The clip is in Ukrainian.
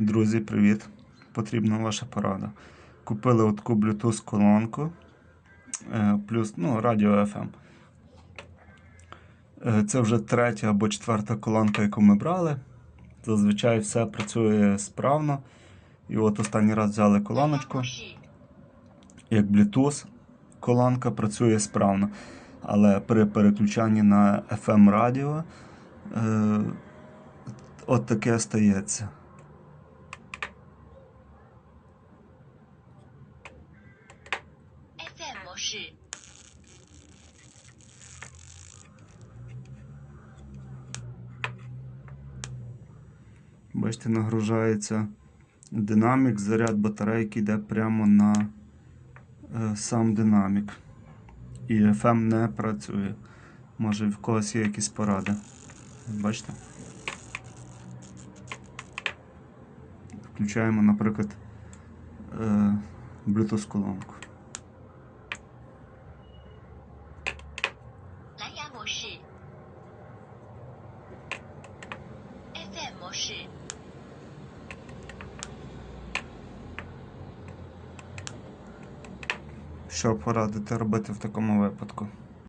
Друзі, привіт! Потрібна ваша порада. Купили от таку Bluetooth колонку е, плюс ну, радіо FM. Е, Це вже третя або четверта колонка, яку ми брали. Зазвичай все працює справно. І от останній раз взяли колоночку. Як Bluetooth, колонка працює справно. Але при переключанні на FM радіо е, от таке стається. FM 模式，Бачите, нагружається динамік, заряд батарейки йде прямо на е, сам динамік. І FM не працює. Може в когось є якісь поради. Бачите? Включаємо, наприклад, е, 模式，FM 模式， Що порадити робити в такому випадку?